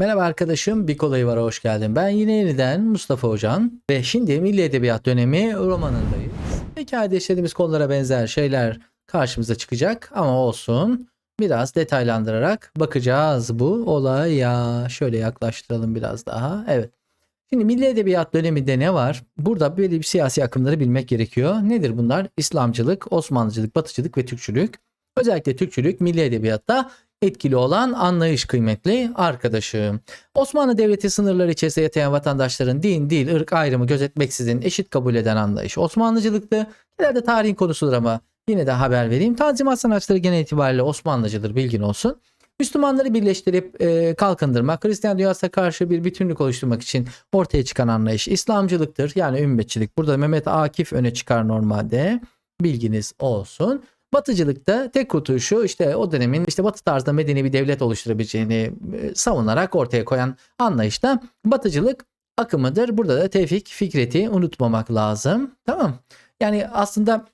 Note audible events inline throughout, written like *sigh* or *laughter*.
Merhaba arkadaşım, bir kolayı var hoş geldin. Ben yine yeniden Mustafa Hocan ve şimdi Milli Edebiyat dönemi romanındayız. Hikayede işlediğimiz konulara benzer şeyler karşımıza çıkacak ama olsun. Biraz detaylandırarak bakacağız bu olaya. Şöyle yaklaştıralım biraz daha. Evet. Şimdi Milli Edebiyat döneminde ne var? Burada böyle bir siyasi akımları bilmek gerekiyor. Nedir bunlar? İslamcılık, Osmanlıcılık, Batıcılık ve Türkçülük. Özellikle Türkçülük Milli Edebiyat'ta etkili olan anlayış kıymetli arkadaşım. Osmanlı Devleti sınırları içerisinde yaşayan vatandaşların din, dil, ırk ayrımı gözetmeksizin eşit kabul eden anlayış Osmanlıcılıktı. Genelde tarihin konusudur ama yine de haber vereyim. Tanzimat sanatçıları genel itibariyle Osmanlıcıdır bilgin olsun. Müslümanları birleştirip e, kalkındırmak, Hristiyan dünyasına karşı bir bütünlük oluşturmak için ortaya çıkan anlayış İslamcılıktır. Yani ümmetçilik. Burada Mehmet Akif öne çıkar normalde. Bilginiz olsun. Batıcılıkta tek kurtuluşu işte o dönemin işte batı tarzda medeni bir devlet oluşturabileceğini e, savunarak ortaya koyan anlayışta batıcılık akımıdır. Burada da Tevfik Fikret'i unutmamak lazım. Tamam. Yani aslında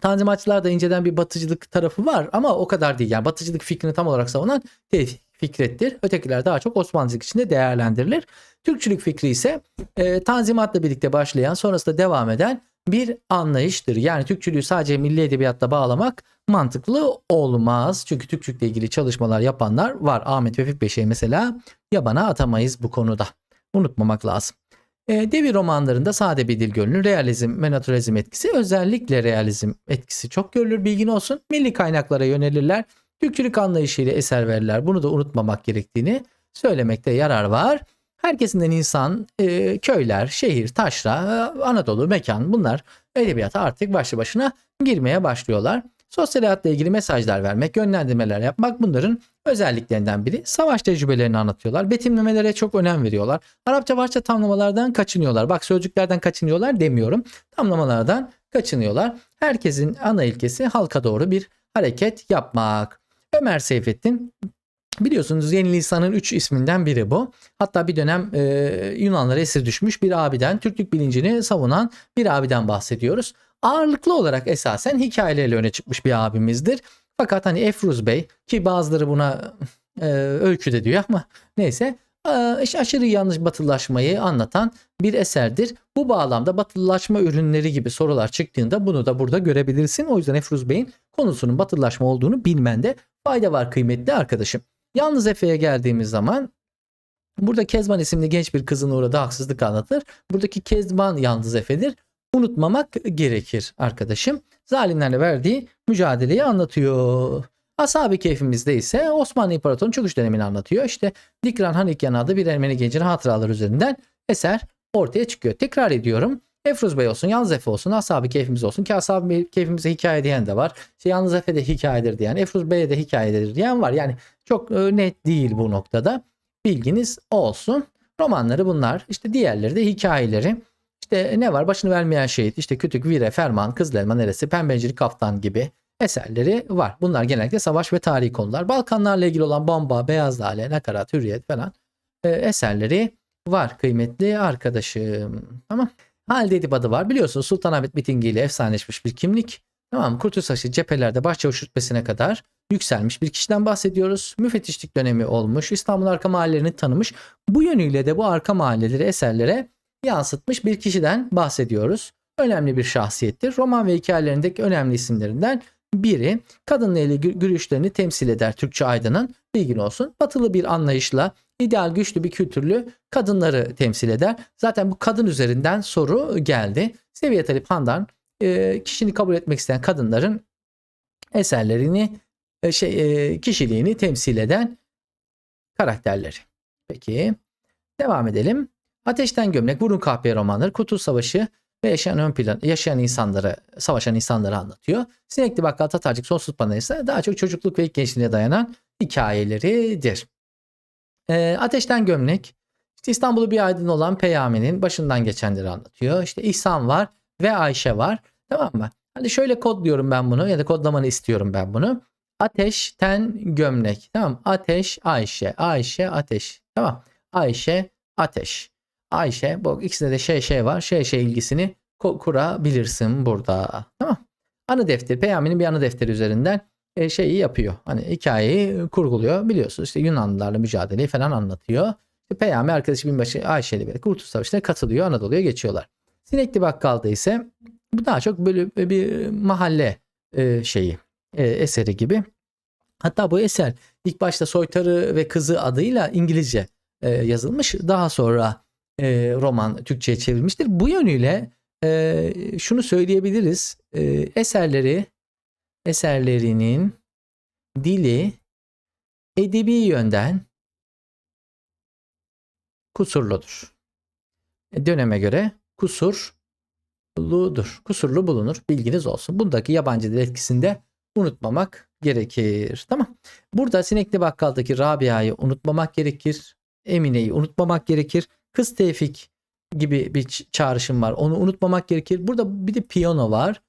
Tanzimatçılar da inceden bir batıcılık tarafı var ama o kadar değil. Yani batıcılık fikrini tam olarak savunan Tevfik Fikret'tir. Ötekiler daha çok Osmanlıcılık içinde değerlendirilir. Türkçülük fikri ise e, Tanzimat'la birlikte başlayan sonrasında devam eden bir anlayıştır. Yani Türkçülüğü sadece milli edebiyatla bağlamak mantıklı olmaz. Çünkü Türkçülükle ilgili çalışmalar yapanlar var. Ahmet Vefik Beşik'e mesela yabana atamayız bu konuda. Unutmamak lazım. E, devir romanlarında sade bir dil görünür. Realizm ve naturalizm etkisi özellikle realizm etkisi çok görülür bilgin olsun. Milli kaynaklara yönelirler. Türkçülük anlayışıyla eser verirler. Bunu da unutmamak gerektiğini söylemekte yarar var. Herkesinden insan, e, köyler, şehir, taşra, Anadolu, mekan bunlar edebiyata artık başlı başına girmeye başlıyorlar. Sosyal hayatla ilgili mesajlar vermek, yönlendirmeler yapmak bunların özelliklerinden biri. Savaş tecrübelerini anlatıyorlar. Betimlemelere çok önem veriyorlar. Arapça varça tamlamalardan kaçınıyorlar. Bak sözcüklerden kaçınıyorlar demiyorum. Tamlamalardan kaçınıyorlar. Herkesin ana ilkesi halka doğru bir hareket yapmak. Ömer Seyfettin Biliyorsunuz Yeni Lisan'ın 3 isminden biri bu. Hatta bir dönem e, Yunanlara esir düşmüş bir abiden, Türklük bilincini savunan bir abiden bahsediyoruz. Ağırlıklı olarak esasen hikayeleriyle öne çıkmış bir abimizdir. Fakat hani Efruz Bey ki bazıları buna e, öykü de diyor ama neyse e, aşırı yanlış batılılaşmayı anlatan bir eserdir. Bu bağlamda batılılaşma ürünleri gibi sorular çıktığında bunu da burada görebilirsin. O yüzden Efruz Bey'in konusunun batılılaşma olduğunu bilmende fayda var kıymetli arkadaşım. Yalnız Efe'ye geldiğimiz zaman burada Kezban isimli genç bir kızın uğradığı haksızlık anlatılır. Buradaki Kezban yalnız Efe'dir. Unutmamak gerekir arkadaşım. Zalimlerle verdiği mücadeleyi anlatıyor. Ashab-ı Keyfimizde ise Osmanlı İmparatorluğu'nun çöküş dönemini anlatıyor. İşte Dikran Hanikyan adlı bir Ermeni gencin hatıraları üzerinden eser ortaya çıkıyor. Tekrar ediyorum. Efruz Bey olsun, Yalnız Efe olsun, Ashab-ı Keyfimiz olsun ki Ashab-ı Keyfimize hikaye diyen de var. İşte Yalnız Efe de hikayedir diyen, Efruz Bey'e de hikayedir diyen var. Yani çok e, net değil bu noktada. Bilginiz olsun. Romanları bunlar. İşte diğerleri de hikayeleri. İşte ne var? Başını vermeyen şehit, işte Kütük, Vire, Ferman, Kızıl Elma neresi, Pembecilik, Kaftan gibi eserleri var. Bunlar genellikle savaş ve tarihi konular. Balkanlarla ilgili olan bomba, beyaz lale, nakarat, hürriyet falan e, eserleri var kıymetli arkadaşım. Tamam. Halide Edip adı var. Biliyorsunuz Sultanahmet mitingi ile efsaneleşmiş bir kimlik. Tamam Kurtuluş Savaşı cephelerde başçavuş rütbesine kadar yükselmiş bir kişiden bahsediyoruz. Müfettişlik dönemi olmuş. İstanbul arka mahallelerini tanımış. Bu yönüyle de bu arka mahalleleri eserlere yansıtmış bir kişiden bahsediyoruz. Önemli bir şahsiyettir. Roman ve hikayelerindeki önemli isimlerinden biri. Kadınla ilgili görüşlerini temsil eder Türkçe aydının. Bilgin olsun. Batılı bir anlayışla ideal güçlü bir kültürlü kadınları temsil eder. Zaten bu kadın üzerinden soru geldi. Seviye Talip Handan e, kişini kabul etmek isteyen kadınların eserlerini e, şey e, kişiliğini temsil eden karakterleri. Peki devam edelim. Ateşten Gömlek, Burun Kahpe romanları, Kurtuluş Savaşı ve yaşayan ön plan, yaşayan insanları, savaşan insanları anlatıyor. Sinekli Bakkal Tatarcık Sonsuz Panel ise daha çok çocukluk ve ilk gençliğine dayanan hikayeleridir. E, Ateşten Gömlek, işte İstanbul'u bir aydın olan Peyami'nin başından geçenleri anlatıyor. İşte İhsan var ve Ayşe var. Tamam mı? Hadi şöyle kodluyorum ben bunu ya da kodlamanı istiyorum ben bunu. Ateş, ten, gömlek. Tamam. Ateş, Ayşe. Ayşe, ateş. Tamam. Ayşe, ateş. Ayşe. Bu ikisinde de şey şey var. Şey şey ilgisini kurabilirsin burada. Tamam. Anı defteri. Peyami'nin bir anı defteri üzerinden e, şeyi yapıyor. Hani hikayeyi kurguluyor. Biliyorsunuz işte Yunanlılarla mücadeleyi falan anlatıyor. İşte Peyami arkadaşı binbaşı Ayşe ile birlikte Kurtuluş Savaşı'na katılıyor. Anadolu'ya geçiyorlar. Sinekli Bakkal'da ise bu daha çok böyle bir mahalle e, şeyi e, eseri gibi. Hatta bu eser ilk başta Soytarı ve Kızı adıyla İngilizce e, yazılmış. Daha sonra e, roman Türkçe'ye çevrilmiştir. Bu yönüyle e, şunu söyleyebiliriz. E, eserleri eserlerinin dili edebi yönden kusurludur. E, Döneme göre kusurludur. Kusurlu bulunur. Bilginiz olsun. Bundaki yabancı dil etkisinde unutmamak gerekir. Tamam. Burada Sinekli Bakkal'daki Rabia'yı unutmamak gerekir. Emine'yi unutmamak gerekir. Kız Tevfik gibi bir çağrışım var. Onu unutmamak gerekir. Burada bir de piyano var.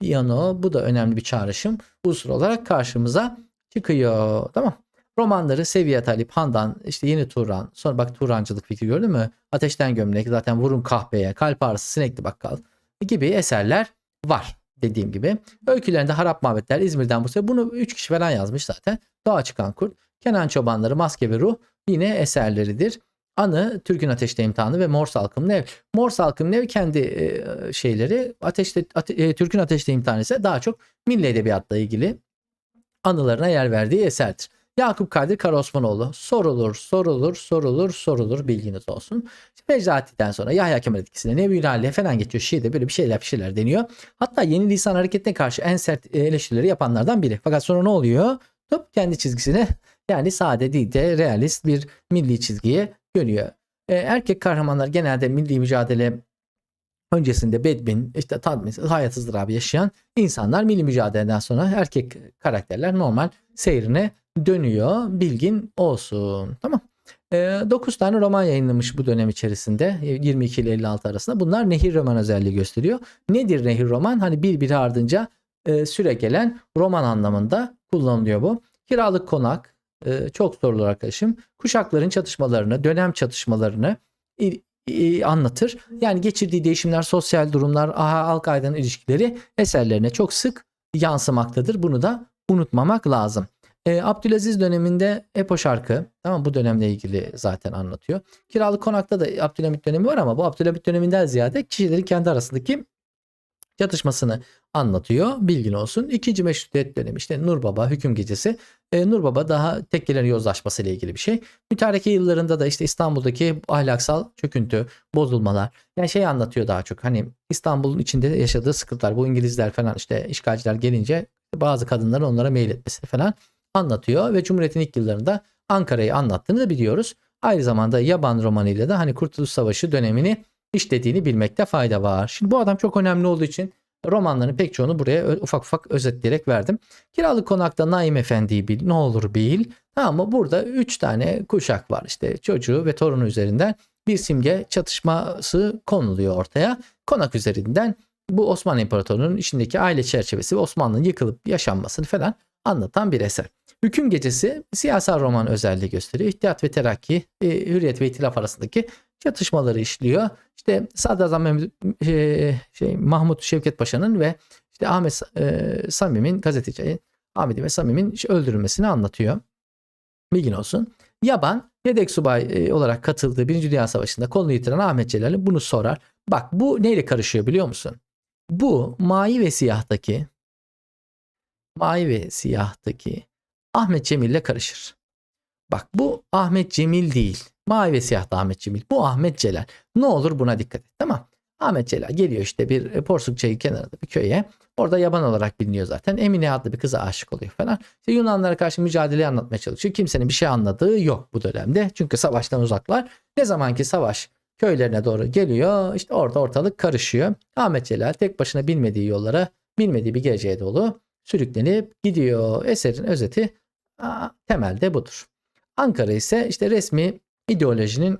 Piyano bu da önemli bir çağrışım. Unsur olarak karşımıza çıkıyor. Tamam. Romanları Seviye Talip, Handan, işte Yeni Turan, sonra bak Turancılık fikri gördün mü? Ateşten Gömlek, zaten Vurun Kahpeye, Kalp Ağrısı, Sinekli Bakkal gibi eserler var dediğim gibi. Öykülerinde Harap Mabetler, İzmir'den Bursa'ya bunu 3 kişi falan yazmış zaten. Dağa Çıkan Kurt, Kenan Çobanları, Maske ve Ruh yine eserleridir. Anı, Türk'ün Ateşte İmtihanı ve Mor Salkımın Ev. Mor Salkımın Ev kendi e, şeyleri, Ateşte, ate, e, Türk'ün Ateşte İmtihanı ise daha çok milli edebiyatla ilgili anılarına yer verdiği eserdir. Yakup Kadir Karaosmanoğlu sorulur, sorulur, sorulur, sorulur bilginiz olsun. İşte Necati'den sonra Yahya Kemal etkisinde Nebi Hale falan geçiyor. Şiirde böyle bir şeyler bir şeyler deniyor. Hatta yeni lisan hareketine karşı en sert e, eleştirileri yapanlardan biri. Fakat sonra ne oluyor? Top kendi çizgisine yani sade değil de realist bir milli çizgiye dönüyor. E, erkek kahramanlar genelde milli mücadele öncesinde bedbin, işte tatminsiz, hayat ızdırabı yaşayan insanlar milli mücadeleden sonra erkek karakterler normal seyrine dönüyor. Bilgin olsun. Tamam. 9 tane roman yayınlamış bu dönem içerisinde e, 22 ile 56 arasında. Bunlar nehir roman özelliği gösteriyor. Nedir nehir roman? Hani birbiri ardınca e, süre gelen roman anlamında kullanılıyor bu. Kiralık konak e, çok sorulur arkadaşım. Kuşakların çatışmalarını, dönem çatışmalarını anlatır. Yani geçirdiği değişimler, sosyal durumlar, aha, halk aydın ilişkileri eserlerine çok sık yansımaktadır. Bunu da unutmamak lazım. E, Abdülaziz döneminde Epo şarkı tamam bu dönemle ilgili zaten anlatıyor. Kiralık konakta da Abdülhamit dönemi var ama bu Abdülhamit döneminden ziyade kişilerin kendi arasındaki çatışmasını anlatıyor. Bilgin olsun. İkinci meşrutiyet dönemi işte Nur Baba hüküm gecesi. E, Nur Baba daha tekkelerin yozlaşması ile ilgili bir şey. Mütareke yıllarında da işte İstanbul'daki ahlaksal çöküntü, bozulmalar. Yani şey anlatıyor daha çok. Hani İstanbul'un içinde yaşadığı sıkıntılar. Bu İngilizler falan işte işgalciler gelince bazı kadınların onlara mail etmesi falan anlatıyor ve Cumhuriyet'in ilk yıllarında Ankara'yı anlattığını da biliyoruz. Aynı zamanda Yaban romanıyla da hani Kurtuluş Savaşı dönemini işlediğini bilmekte fayda var. Şimdi bu adam çok önemli olduğu için romanların pek çoğunu buraya ufak ufak özetleyerek verdim. Kiralık konakta Naim Efendi'yi bil, ne olur bil. Tamam mı? Burada 3 tane kuşak var. İşte çocuğu ve torunu üzerinden bir simge çatışması konuluyor ortaya. Konak üzerinden bu Osmanlı İmparatorluğu'nun içindeki aile çerçevesi ve Osmanlı'nın yıkılıp yaşanmasını falan anlatan bir eser. Hüküm Gecesi siyasal roman özelliği gösteriyor. İhtiyat ve Terakki, e, Hürriyet ve İtilaf arasındaki çatışmaları işliyor. İşte Sadrazam Mehmet, e, şey, Mahmut Şevket Paşa'nın ve işte Ahmet e, Samim'in gazeteci Ahmet ve Samim'in öldürülmesini anlatıyor. Bilgin olsun. Yaban yedek subay e, olarak katıldığı Birinci Dünya Savaşı'nda kolunu yitiren Ahmet Celal'e bunu sorar. Bak bu neyle karışıyor biliyor musun? Bu mavi ve siyahtaki mavi ve siyahtaki Ahmet Cemil'le karışır. Bak bu Ahmet Cemil değil. Mavi ve siyahta Ahmet Cemil. Bu Ahmet Celal. Ne olur buna dikkat et. Tamam. Ahmet Celal geliyor işte bir e, Porsuk Çayı kenarında bir köye. Orada yaban olarak biliniyor zaten. Emine adlı bir kıza aşık oluyor falan. İşte Yunanlara karşı mücadeleyi anlatmaya çalışıyor. Kimsenin bir şey anladığı yok bu dönemde. Çünkü savaştan uzaklar. Ne zamanki savaş köylerine doğru geliyor. işte orada ortalık karışıyor. Ahmet Celal tek başına bilmediği yollara, bilmediği bir geleceğe dolu sürüklenip gidiyor. Eserin özeti temelde budur. Ankara ise işte resmi ideolojinin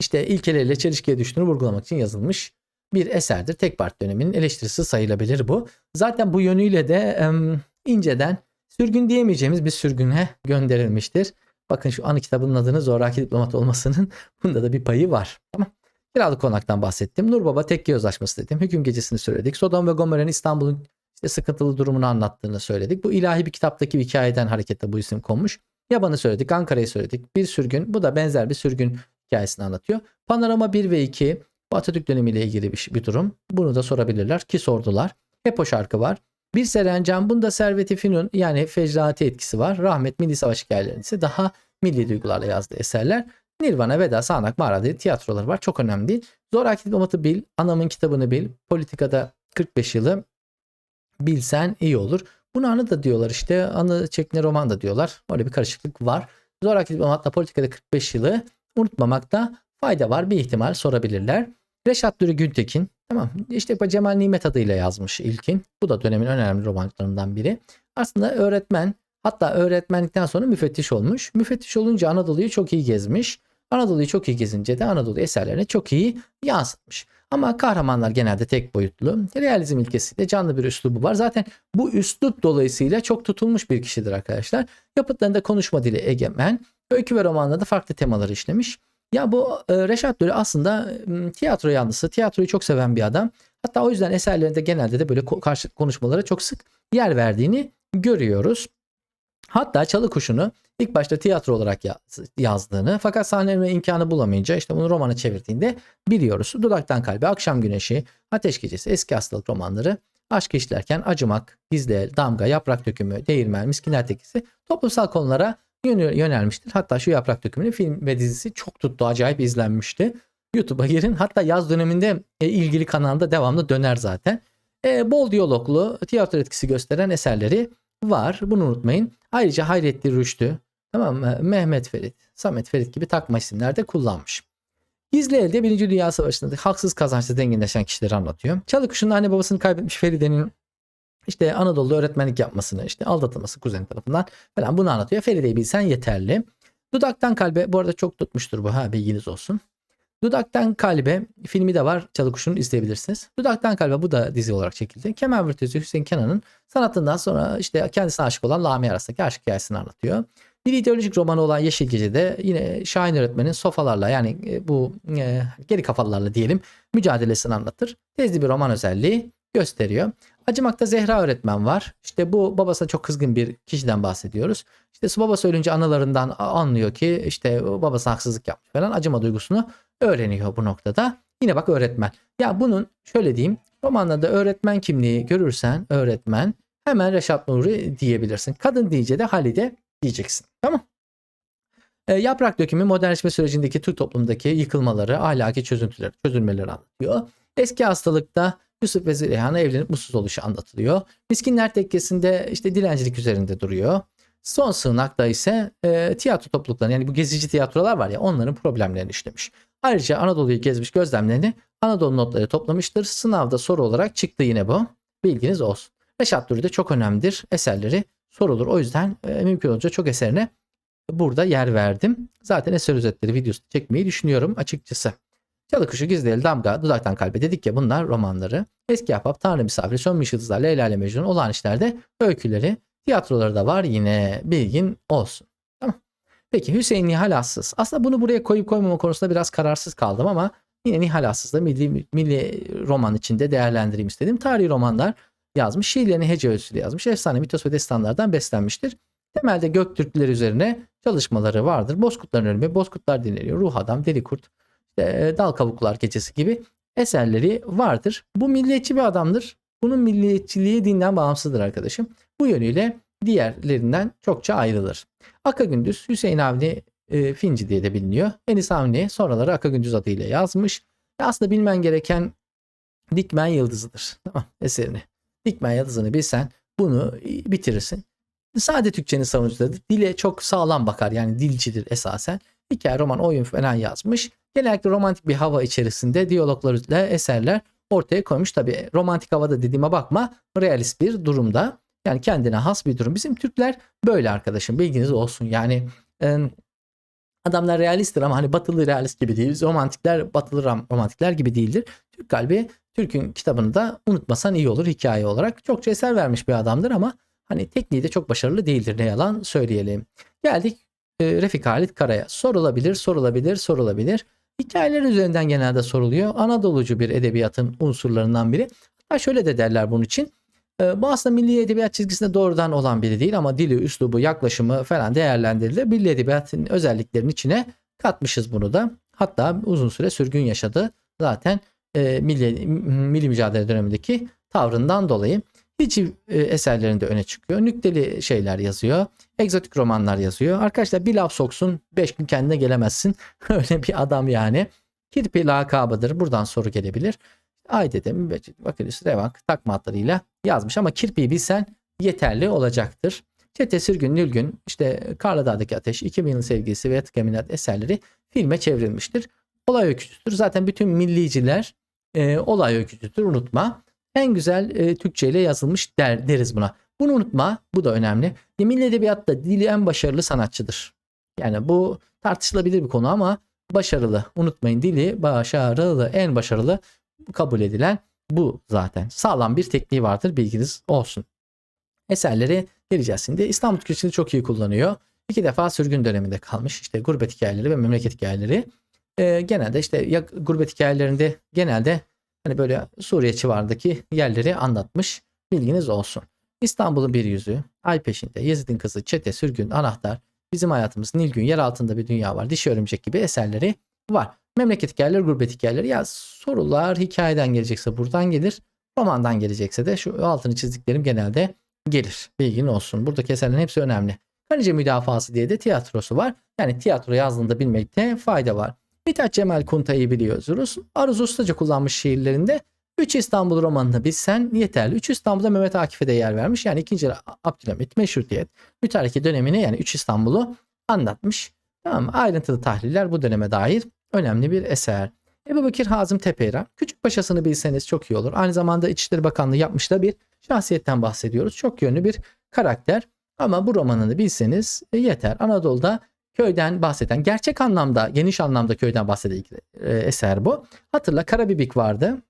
işte ilkeleriyle çelişkiye düştüğünü vurgulamak için yazılmış bir eserdir. Tek part döneminin eleştirisi sayılabilir bu. Zaten bu yönüyle de em, inceden sürgün diyemeyeceğimiz bir sürgüne gönderilmiştir. Bakın şu anı kitabının adının zoraki diplomat olmasının *laughs* bunda da bir payı var. Tamam. Kiralık konaktan bahsettim. Nur Baba Tekke Yozlaşması dedim. Hüküm gecesini söyledik. Sodom ve Gomorra'nın İstanbul'un işte sıkıntılı durumunu anlattığını söyledik. Bu ilahi bir kitaptaki bir hikayeden hareketle bu isim konmuş. Yaban'ı söyledik, Ankara'yı söyledik. Bir sürgün, bu da benzer bir sürgün hikayesini anlatıyor. Panorama 1 ve 2 bu Atatürk dönemiyle ilgili bir, bir durum. Bunu da sorabilirler ki sordular. Hep o şarkı var. Bir Serencan bunda Servet-i Fünun yani fecraati etkisi var. Rahmet Milli Savaş hikayelerinin ise daha milli duygularla yazdığı eserler. Nirvana, Veda, Sağanak, Mağara diye tiyatroları var. Çok önemli değil. Zoraki diplomatı bil, anamın kitabını bil, politikada 45 yılı bilsen iyi olur. Bunu anı da diyorlar işte. Anı çekine roman da diyorlar. Öyle bir karışıklık var. Zoraki diplomatla politikada 45 yılı unutmamakta fayda var. Bir ihtimal sorabilirler. Reşat Dürü Güntekin. Tamam. İşte Cemal Nimet adıyla yazmış ilkin. Bu da dönemin önemli romancılarından biri. Aslında öğretmen hatta öğretmenlikten sonra müfettiş olmuş. Müfettiş olunca Anadolu'yu çok iyi gezmiş. Anadolu'yu çok iyi gezince de Anadolu eserlerine çok iyi yansıtmış. Ama kahramanlar genelde tek boyutlu. Realizm ilkesiyle canlı bir üslubu var. Zaten bu üslup dolayısıyla çok tutulmuş bir kişidir arkadaşlar. Yapıtlarında konuşma dili egemen. Öykü ve romanlarda farklı temaları işlemiş. Ya bu e, Reşat Nuri aslında tiyatro yanlısı. Tiyatroyu çok seven bir adam. Hatta o yüzden eserlerinde genelde de böyle karşı konuşmalara çok sık yer verdiğini görüyoruz. Hatta Çalı Kuşu'nu ilk başta tiyatro olarak yaz- yazdığını fakat sahneleme imkanı bulamayınca işte bunu romana çevirdiğinde biliyoruz. Dudaktan Kalbe, Akşam Güneşi, Ateş Gecesi, Eski Hastalık romanları, Aşk işlerken Acımak, Gizli El, Damga, Yaprak Dökümü, Değirmen, Miskinler Tekisi toplumsal konulara yönel- yönelmiştir. Hatta şu Yaprak Dökümü'nün film ve dizisi çok tuttu, acayip izlenmişti. YouTube'a girin. Hatta yaz döneminde e, ilgili kanalda devamlı döner zaten. E, bol diyaloglu, tiyatro etkisi gösteren eserleri var. Bunu unutmayın. Ayrıca Hayrettin Rüştü, tamam mı? Mehmet Ferit, Samet Ferit gibi takma isimler de kullanmış. Gizli Elde 1. Dünya Savaşı'nda haksız kazançlı zenginleşen kişileri anlatıyor. Çalıkuş'un anne babasını kaybetmiş Feride'nin işte Anadolu'da öğretmenlik yapmasını, işte aldatılması kuzeni tarafından falan bunu anlatıyor. Feride'yi bilsen yeterli. Dudaktan Kalbe bu arada çok tutmuştur bu ha bilginiz olsun. Dudaktan Kalbe filmi de var. Çalıkuş'un izleyebilirsiniz. Dudaktan Kalbe bu da dizi olarak çekildi. Kemal Virtüözü Hüseyin Kenan'ın sanatından sonra işte kendisine aşık olan Lamia arasındaki aşk hikayesini anlatıyor. Bir ideolojik romanı olan Yeşil Gece'de yine Şahin öğretmenin sofalarla yani e, bu e, geri kafalılarla diyelim mücadelesini anlatır. Tezli bir roman özelliği gösteriyor. Acımak'ta Zehra öğretmen var. İşte bu babasına çok kızgın bir kişiden bahsediyoruz. İşte babası ölünce anılarından anlıyor ki işte babası haksızlık yapmış falan acıma duygusunu öğreniyor bu noktada. Yine bak öğretmen. Ya bunun şöyle diyeyim romanlarda öğretmen kimliği görürsen öğretmen hemen Reşat Nuri diyebilirsin. Kadın deyince de Halide diyeceksin. Tamam. E, yaprak dökümü modernleşme sürecindeki Türk toplumundaki yıkılmaları, ahlaki çözüntüleri, çözülmeleri anlatıyor. Eski hastalıkta Yusuf ve Züleyha'nın evlenip mutsuz oluşu anlatılıyor. Miskinler Tekkesi'nde işte dilencilik üzerinde duruyor. Son sığınakta ise e, tiyatro toplulukları yani bu gezici tiyatrolar var ya onların problemlerini işlemiş. Ayrıca Anadolu'yu gezmiş gözlemlerini Anadolu notları toplamıştır. Sınavda soru olarak çıktı yine bu. Bilginiz olsun. Reşat Nuri de çok önemlidir. Eserleri sorulur. O yüzden e, mümkün olunca çok eserine burada yer verdim. Zaten eser özetleri videosu çekmeyi düşünüyorum açıkçası. Çalıkuşu Gizli Damga, Dudaktan Kalbe dedik ya bunlar romanları. Eski Ahbap, Tanrı Misafiri, Sönmüş Yıldızlar, Leyla ile Mecnun, Olağan İşler'de öyküleri, tiyatroları da var yine bilgin olsun. Tamam. Peki Hüseyin Nihal Assız. Aslında bunu buraya koyup koymama konusunda biraz kararsız kaldım ama yine Nihal Assız da milli, milli roman içinde değerlendireyim istedim. Tarihi romanlar yazmış. Şiirlerini hece ölçüsüyle yazmış. Efsane, mitos ve destanlardan beslenmiştir. Temelde Göktürkler üzerine çalışmaları vardır. Bozkurtların ölümü, Bozkurtlar dinleniyor, Ruh Adam, Deli Kurt, işte Dal Kavuklar Gecesi gibi eserleri vardır. Bu milliyetçi bir adamdır. Bunun milliyetçiliği dinden bağımsızdır arkadaşım. Bu yönüyle diğerlerinden çokça ayrılır. Aka Gündüz Hüseyin Avni e, Finci diye de biliniyor. Enis Avni sonraları Aka Gündüz adıyla yazmış. Ve aslında bilmen gereken Dikmen Yıldızı'dır. Tamam eserini. Dikmen Yıldızı'nı bilsen bunu bitirirsin. Sade Türkçenin savunucuları dile çok sağlam bakar. Yani dilcidir esasen. Hikaye, roman, oyun falan yazmış. Genellikle romantik bir hava içerisinde diyaloglarıyla eserler ortaya koymuş. Tabi romantik havada dediğime bakma realist bir durumda. Yani kendine has bir durum. Bizim Türkler böyle arkadaşım bilginiz olsun. Yani e, adamlar realisttir ama hani batılı realist gibi değil. Romantikler batılı romantikler gibi değildir. Türk kalbi Türk'ün kitabını da unutmasan iyi olur hikaye olarak. Çokça eser vermiş bir adamdır ama hani tekniği de çok başarılı değildir ne yalan söyleyelim. Geldik e, Refik Halit Kara'ya. Sorulabilir, sorulabilir, sorulabilir. Hikayeler üzerinden genelde soruluyor. Anadolucu bir edebiyatın unsurlarından biri. Hatta şöyle de derler bunun için. E, bu aslında milli edebiyat çizgisinde doğrudan olan biri değil ama dili, üslubu, yaklaşımı falan değerlendirilir. Milli edebiyatın özelliklerinin içine katmışız bunu da. Hatta uzun süre sürgün yaşadı. Zaten e, milli, milli mücadele dönemindeki tavrından dolayı. Hiç e, eserlerinde öne çıkıyor. Nükteli şeyler yazıyor. Egzotik romanlar yazıyor. Arkadaşlar bir laf soksun 5 gün kendine gelemezsin. *laughs* Öyle bir adam yani. Kirpi lakabıdır. Buradan soru gelebilir. Ayde'de mübeccit vakılis revak takma adlarıyla yazmış ama kirpiyi bilsen yeterli olacaktır. Çete Sürgün Nülgün işte Karladağ'daki Ateş 2000 yılın sevgilisi ve Tıkaminat eserleri filme çevrilmiştir. Olay öyküsüdür. Zaten bütün milliciler e, olay öyküsüdür unutma. En güzel e, Türkçe ile yazılmış der, deriz buna. Bunu unutma. Bu da önemli. Milli Edebiyat'ta dili en başarılı sanatçıdır. Yani bu tartışılabilir bir konu ama başarılı. Unutmayın dili başarılı. En başarılı kabul edilen bu zaten. Sağlam bir tekniği vardır bilginiz olsun. Eserleri geleceğiz şimdi. İstanbul Türkçesini çok iyi kullanıyor. İki defa sürgün döneminde kalmış. İşte gurbet hikayeleri ve memleket hikayeleri. Ee, genelde işte ya gurbet hikayelerinde genelde hani böyle Suriye civarındaki yerleri anlatmış. Bilginiz olsun. İstanbul'un bir yüzü, ay peşinde, Yezid'in kızı, çete, sürgün, anahtar, bizim hayatımız, Nilgün, yer altında bir dünya var, dişi örümcek gibi eserleri var. Memleket hikayeleri, gurbet hikayeleri. Ya sorular hikayeden gelecekse buradan gelir. Romandan gelecekse de şu altını çizdiklerim genelde gelir. Bilgin olsun. Buradaki eserlerin hepsi önemli. Kanice müdafası diye de tiyatrosu var. Yani tiyatro yazdığında bilmekte fayda var. Mithat Cemal Kunta'yı biliyoruz. Aruz Ustaca kullanmış şiirlerinde 3 İstanbul romanını bilsen yeterli. 3 İstanbul'da Mehmet Akif'e de yer vermiş. Yani 2. Abdülhamit, Meşrutiyet, mütareke dönemini yani 3 İstanbul'u anlatmış. Tamam mı? Ayrıntılı tahliller bu döneme dair önemli bir eser. Ebu Bekir Hazım Tepeyra. Küçük Paşasını bilseniz çok iyi olur. Aynı zamanda İçişleri Bakanlığı yapmış da bir şahsiyetten bahsediyoruz. Çok yönlü bir karakter. Ama bu romanını bilseniz yeter. Anadolu'da köyden bahseden, gerçek anlamda, geniş anlamda köyden bahseden e, eser bu. Hatırla Karabibik vardı.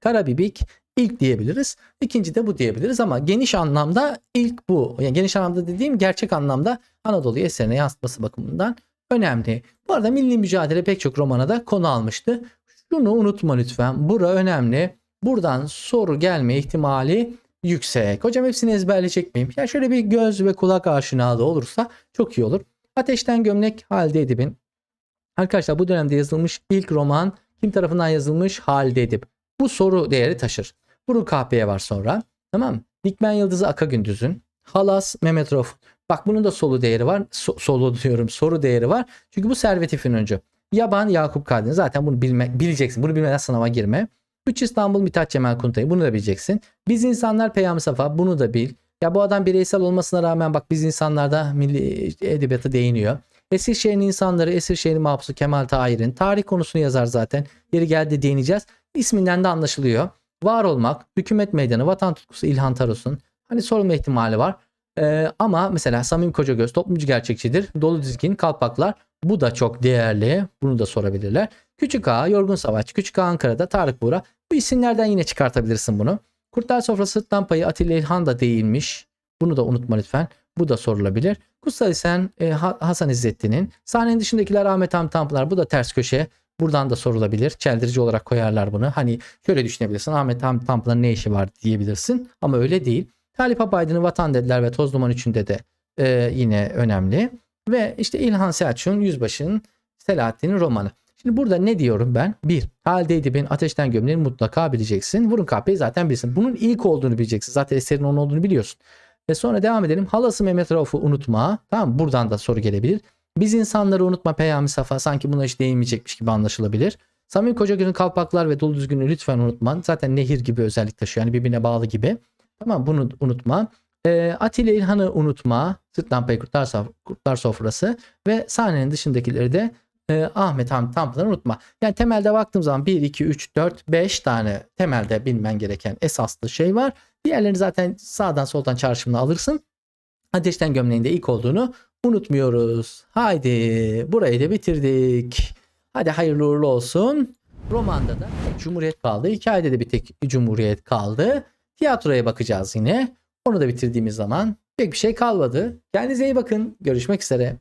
Karabibik ilk diyebiliriz. İkinci de bu diyebiliriz ama geniş anlamda ilk bu. Yani geniş anlamda dediğim gerçek anlamda Anadolu eserine yansıtması bakımından önemli. Bu arada milli mücadele pek çok romana da konu almıştı. Şunu unutma lütfen. Bura önemli. Buradan soru gelme ihtimali yüksek. Hocam hepsini ezberleyecek miyim? Ya şöyle bir göz ve kulak aşinalığı olursa çok iyi olur. Ateşten Gömlek Halide Edip'in. Arkadaşlar bu dönemde yazılmış ilk roman kim tarafından yazılmış? Halide Edip. Bu soru değeri taşır. Burun kahpeye var sonra. Tamam mı? Dikmen Yıldızı Aka Gündüz'ün. Halas Mehmet Rauf. Bak bunun da solu değeri var. So, solu diyorum soru değeri var. Çünkü bu Servet İfününcü. Yaban Yakup Kadri. Zaten bunu bilme, bileceksin. Bunu bilmeden sınava girme. 3 İstanbul Mithat Cemal Kuntay'ı. Bunu da bileceksin. Biz insanlar Peyami Safa. Bunu da bil. Ya bu adam bireysel olmasına rağmen bak biz insanlarda milli edebiyata değiniyor. Eskişehir'in insanları, Eskişehir'in mahpusu Kemal Tahir'in tarih konusunu yazar zaten. Yeri geldi değineceğiz. İsminden de anlaşılıyor. Var olmak, hükümet meydanı, vatan tutkusu İlhan Taros'un. Hani sorulma ihtimali var. Ee, ama mesela Samim Kocagöz toplumcu gerçekçidir. Dolu dizgin, kalpaklar. Bu da çok değerli. Bunu da sorabilirler. Küçük Ağa, Yorgun Savaş, Küçük Ağa Ankara'da Tarık Buğra. Bu isimlerden yine çıkartabilirsin bunu. Kurtlar Sofrası Sırtlan Payı Atilla İlhan da değilmiş. Bunu da unutma lütfen. Bu da sorulabilir. Kutsal İsen e, Hasan İzzettin'in. Sahnenin dışındakiler Ahmet Hamit Tanpınar. Bu da ters köşe. Buradan da sorulabilir. Çeldirici olarak koyarlar bunu. Hani şöyle düşünebilirsin. Ahmet Hamit Tanpınar'ın ne işi var diyebilirsin. Ama öyle değil. Talip Apaydın'ı Vatan dediler ve Toz Duman 3'ünde de e, yine önemli. Ve işte İlhan Selçuk'un Yüzbaşı'nın Selahattin'in romanı. Şimdi burada ne diyorum ben? Bir, Halide Edip'in Ateşten Gömleğini mutlaka bileceksin. Vurun kahpeyi zaten bilsin. Bunun ilk olduğunu bileceksin. Zaten eserin onun olduğunu biliyorsun. Ve sonra devam edelim. Halası Mehmet Rauf'u unutma. Tamam Buradan da soru gelebilir. Biz insanları unutma Peyami Safa. Sanki buna hiç değinmeyecekmiş gibi anlaşılabilir. Samim Kocagöz'ün kalpaklar ve dolu düzgünü lütfen unutma. Zaten nehir gibi özellik taşıyor. Yani birbirine bağlı gibi. Tamam bunu unutma. E, Atilla İlhan'ı unutma. Sırtlan Pay Kurtlar, Sof Kurtlar Sofrası. Ve sahnenin dışındakileri de e, Ahmet Hamit Tanpınar'ı unutma. Yani temelde baktığım zaman 1, 2, 3, 4, 5 tane temelde bilmen gereken esaslı şey var. Diğerlerini zaten sağdan soldan çarşımına alırsın. Ateşten gömleğinde ilk olduğunu unutmuyoruz. Haydi burayı da bitirdik. Hadi hayırlı uğurlu olsun. Romanda da cumhuriyet kaldı. Hikayede de bir tek cumhuriyet kaldı. Tiyatroya bakacağız yine. Onu da bitirdiğimiz zaman pek bir şey kalmadı. Kendinize iyi bakın. Görüşmek üzere.